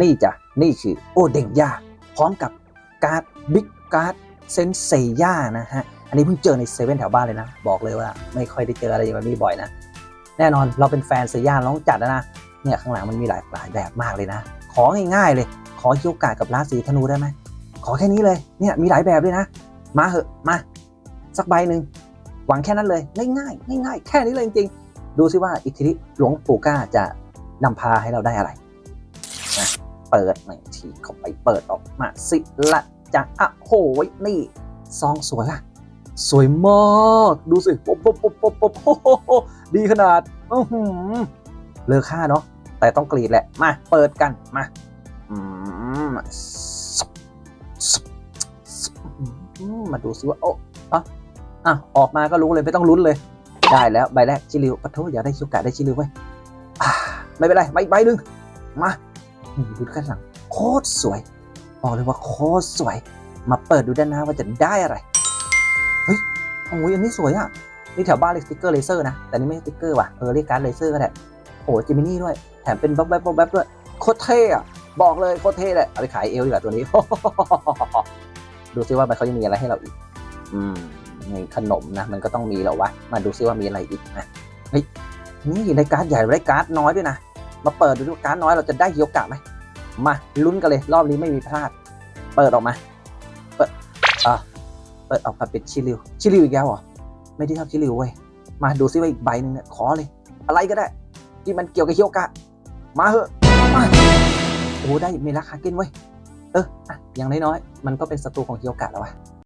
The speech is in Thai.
นี่จ้ะ นี่คือโอเดงย่าพร้อมกับการ์ดบิ๊กการ์ดเซนเซย่านะฮะ อันนี้เพิ่งเจอในเซเว่นแถวบ้านเลยนะ บอกเลยว่าไม่ค่อยได้เจออะไรอย่างนี้บ่อยนะ แน่นอนเราเป็นแฟนเซย่าเราต้องจัดนะ เนี่ยข้างหลังมันมีหลายหลายแบบมากเลยนะ ของ่ายๆเลย ขอเคียวกาดกับราศีธนูได้ไหม ขอแค่นี้เลย เนี่ยมีหลายแบบเลยนะ มาเหอะ มา สักใบหนึ่งหวังแค่นั้นเลย ง่ายๆง่ายๆแค่นี้เลยจริงๆ ดูซิว่าอิทธิฤทธิ์หลวงปู่ก้าจะนำพาให้เราได้อะไร เปิดหนึ่งทีเข้าไปเปิดออกมาสิละจะอะโหยนี่ซองสวยอะสวยมากดูสิป๊บป๊บป๊บปบป๊บโหดีขนาดอื้อหือเลอค่าเนาะแต่ต้องกรีดแหละมาเปิดกันมาอืมมาดูซิว่าโอ้อะอะออกมาก็รู้เลยไม่ต้องลุ้นเลย ได้แล้วใบแรกชิลิวปะโทอยากได้ชิวกะได้ชิลิวไว้ยอ่าไม่เป็นไรใบใบหนึ่งมา อืมดูด้านหลัง โคตรสวย บอกเลยว่าโคตรสวย มาเปิดดูด้านหน้าว่าจะได้อะไร เฮ้ยโอ้ยอันนี้สวยอะ นี่แถวบ้านเรียกสติ๊กเกอร์เลเซอร์นะ แต่นี่ไม่ใช่สติ๊กเกอร์ว่ะ เออเรียกการ์ดเลเซอร์ก็ได้โอ้จิมินี่ด้วย แถมเป็นบ๊อบแบ๊บบ๊อบแบ๊บด้วย โคตรเท่อะบอกเลยโคตรเท่เลย เอาไปขายเอลดีกว่าตัวนี้ ดูซิว่ามันเขาจะมีอะไรให้เราอีก อืมในขนมนะ มันก็ต้องมีแล้ววะ มาดูซิว่ามีอะไรอีกนะเฮ้ยนี่ในการ์ดใหญ่ได้การ์ดน้อยด้วยนะ มาเปิดดูว่าการ์ดน้อยเราจะได้เฮียวกะไหม มาลุ้นกันเลยรอบนี้ไม่มีพลาด เปิดออกมา เปิดอะเปิดออกมาเป็นชิลิวชิลิวอีกแล้วเหรอไม่ได้ชอบชิลิวเว้ยมาดูซิว่าอีกใบหนึ่งเนี่ยขอเลย อะไรก็ได้ ที่มันเกี่ยวกับเฮียวกะ มาเหอะมาโอ้ได้เมลักคาเก้นเว้ยเอออะอย่างน้อยๆมันก็เป็นศัตรูของเฮียวกะแล้ววะ